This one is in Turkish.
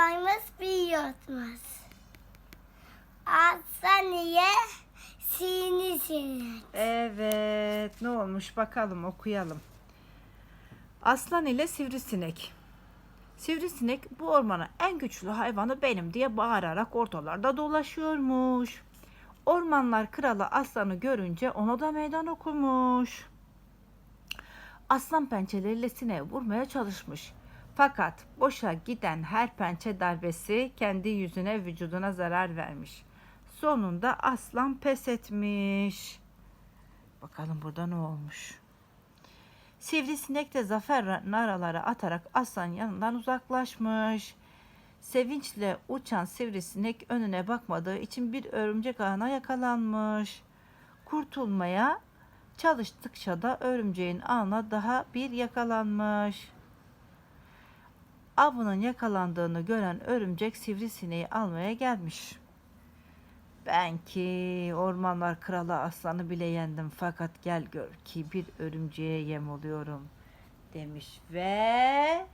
varmış bir yokmuş. Aslan niye sini. Evet, ne olmuş bakalım okuyalım. Aslan ile sivrisinek. Sivrisinek bu ormana en güçlü hayvanı benim diye bağırarak ortalarda dolaşıyormuş. Ormanlar kralı aslanı görünce ona da meydan okumuş. Aslan pençeleriyle sineği vurmaya çalışmış. Fakat boşa giden her pençe darbesi kendi yüzüne vücuduna zarar vermiş. Sonunda aslan pes etmiş. Bakalım burada ne olmuş. Sivrisinek de zafer naraları atarak aslan yanından uzaklaşmış. Sevinçle uçan sivrisinek önüne bakmadığı için bir örümcek ağına yakalanmış. Kurtulmaya çalıştıkça da örümceğin ağına daha bir yakalanmış. Avının yakalandığını gören örümcek sivrisineği almaya gelmiş. Ben ki ormanlar kralı aslanı bile yendim fakat gel gör ki bir örümceğe yem oluyorum demiş ve